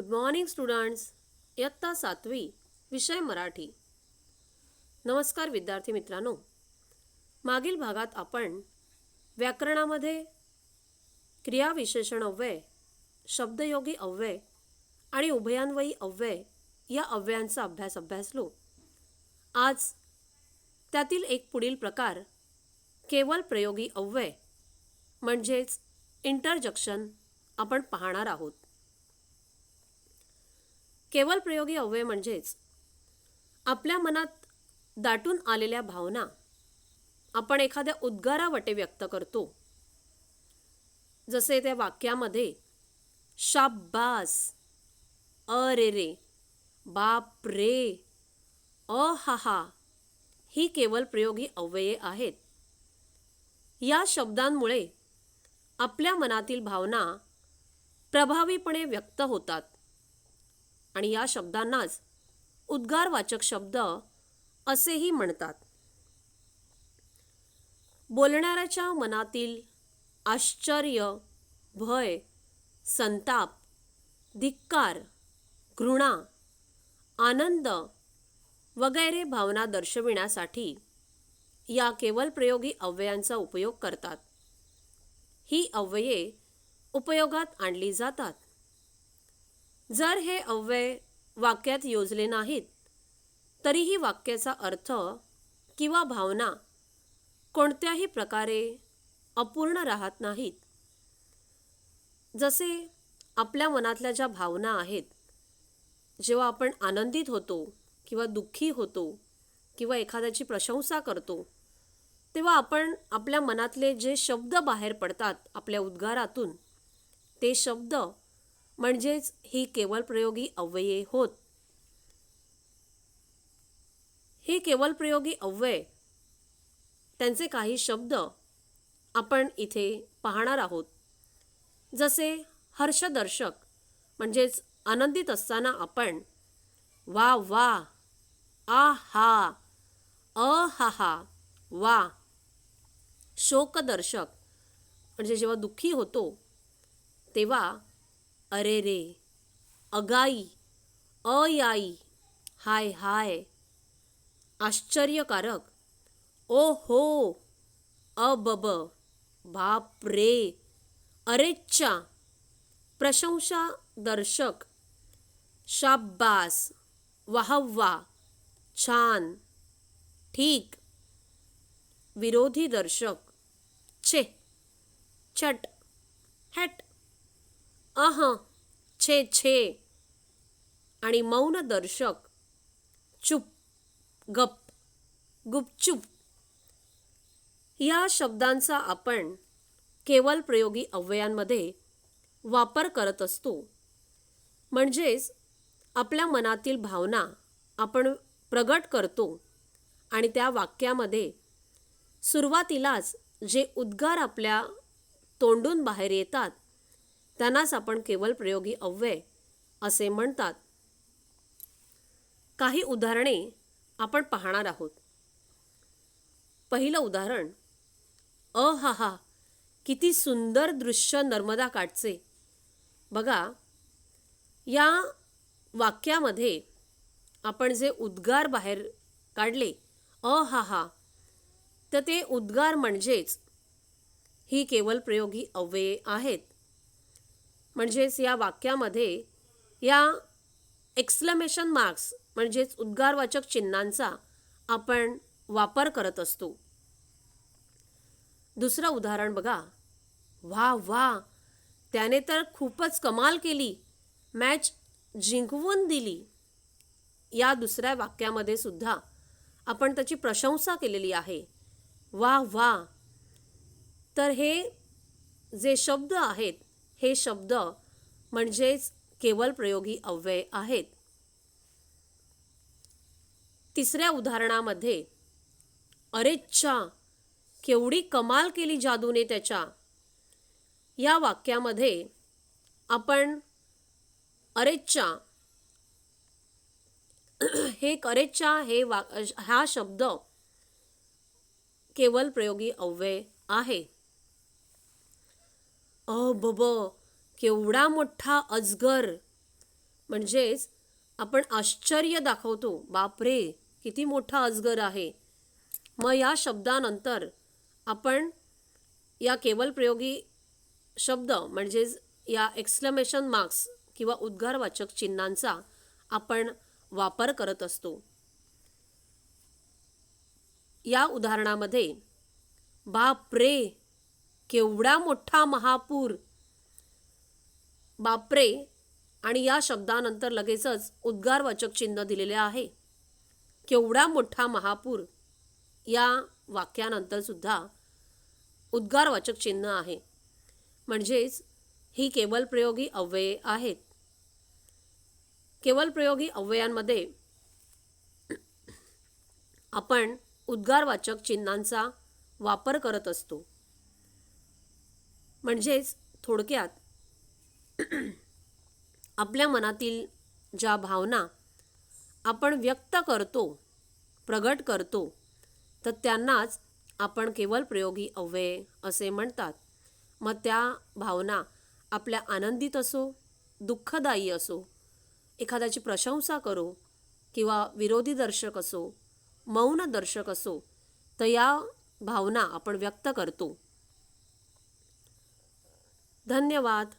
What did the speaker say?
Good morning students इयत्ता सातवी विषय मराठी. नमस्कार विद्यार्थी मित्रांनो. मागील भागात आपण व्याकरणामध्ये क्रियाविशेषण अव्यय शब्दयोगी अव्यय आणि उभयान्वयी अव्यय या अव्ययांचा अभ्यास अभ्यासलो. आज त्यातील एक पुढील प्रकार केवळ प्रयोगी अव्यय म्हणजेच इंटरजक्शन आपण पाहणार आहोत. केवळ प्रयोगी अव्यय म्हणजेच आपल्या मनात दाटून आलेल्या भावना आपण एखाद्या उद्गारावटे व्यक्त करतो. जसे त्या वाक्यामध्ये शाब्बास अरे रे बाप रे अ हा हा ही केवळ प्रयोगी अव्यये आहेत. या शब्दांमुळे आपल्या मनातील भावना प्रभावीपणे व्यक्त होतात. आणि या शब्दांनाच उद्गारवाचक शब्द असेही म्हणतात. बोलणाऱ्याच्या मनातील आश्चर्य भय संताप धिक्कार घृणा आनंद वगैरे भावना दर्शविण्यासाठी या केवळ प्रयोगी अव्ययांचा उपयोग करतात. ही अव्यये उपयोगात आणली जातात. जर हे अव्यय वाक्यात योजले नाहीत तरीही वाक्याचा अर्थ किंवा भावना कोणत्याही प्रकारे अपूर्ण राहत नाहीत. जसे आपल्या मनातल्या ज्या भावना आहेत जेव्हा आपण आनंदित होतो किंवा दुःखी होतो किंवा एखाद्याची प्रशंसा करतो तेव्हा आपण आपल्या मनातले जे शब्द बाहेर पडतात आपल्या उद्गारातून ते शब्द म्हणजेच ही केवळ प्रयोगी अव्यये होत. हे केवळ प्रयोगी अव्यय त्यांचे काही शब्द आपण इथे पाहणार आहोत. जसे हर्षदर्शक म्हणजेच आनंदित असताना आपण वा वा आ हा अ हा हा वा शोकदर्शक म्हणजे जेव्हा दुःखी होतो तेव्हा अरे रे, अगाई, अयाई, हाय हाय, आश्चर्यकारक ओ हो अबब बाप रे अरेच्चा प्रशंसा दर्शक शाब्बास वाहवा छान, ठीक, विरोधी दर्शक, छे, छट, हॅट अह छे छे. आणि मौन दर्शक चुप गप गुपचूप या शब्दांचा आपण केवळ प्रयोगी अव्ययांमध्ये वापर करत असतो. म्हणजेच आपल्या मनातील भावना आपण प्रगट करतो आणि त्या वाक्यामध्ये सुरुवातीलाच जे उद्गार आपल्या तोंडून बाहेर येतात त्यांनाच आपण केवळ प्रयोगी अव्यय असे म्हणतात. काही उदाहरणे आपण पाहणार आहोत. पहिलं उदाहरण अ हा हा किती सुंदर दृश्य नर्मदा काठचे बघा या वाक्यामध्ये आपण जे उद्गार बाहेर काढले अ हा हा तर ते उद्गार म्हणजेच ही केवळ प्रयोगी अव्यये आहेत. म्हणजेच या वाक्यामध्ये या एक्सक्लमेशन मार्क्स म्हणजेच उद्गारवाचक चिन्हांचा आपण वापर करत असतो. दुसरं उदाहरण बघा. वा वा त्याने तर खूपच कमाल केली. मॅच जिंकवून दिली. या दुसऱ्या वाक्यामध्ये सुद्धा आपण त्याची प्रशंसा केलेली आहे. वा वा तर हे जे शब्द आहेत हे शब्द म्हणजेच केवळ प्रयोगी अव्यय आहेत. तिसऱ्या उदाहरणामध्ये अरेच्छा केवढी कमाल केली जादूने त्याच्या. या वाक्यामध्ये आपण अरेच्छा हे करेच्छा हे वा हा शब्द केवळ प्रयोगी अव्यय आहे. अ केवढा मोठा अजगर. म्हणजेच आपण आश्चर्य दाखवतो बापरे किती मोठा अजगर आहे. मग या शब्दानंतर आपण या केवल प्रयोगी शब्द म्हणजेच या एक्सक्लमेशन मार्क्स किंवा उद्गारवाचक चिन्हांचा आपण वापर करत असतो. या उदाहरणामध्ये बाप रे केवढा मोठा महापूर. बापरे. आणि या शब्दानंतर लगेचच उद्गारवाचक चिन्ह दिलेले आहे. केवढा मोठा महापूर. या वाक्यानंतर सुद्धा उद्गारवाचक चिन्ह आहे. म्हणजेच ही केवल प्रयोगी अव्यये आहेत. केवल प्रयोगी अव्ययांमध्ये आपण उद्गारवाचक चिन्हांचा वापर करत असतो. म्हणजेच थोडक्यात आपल्या मनातील ज्या भावना आपण व्यक्त करतो प्रगट करतो तर त्यांनाच आपण केवळ प्रयोगी अव्यय असे म्हणतात. मग त्या भावना आपल्या आनंदित असो दुःखदायी असो एखाद्याची प्रशंसा करो किंवा विरोधी दर्शक असो मौन दर्शक असो तर या भावना आपण व्यक्त करतो. धन्यवाद.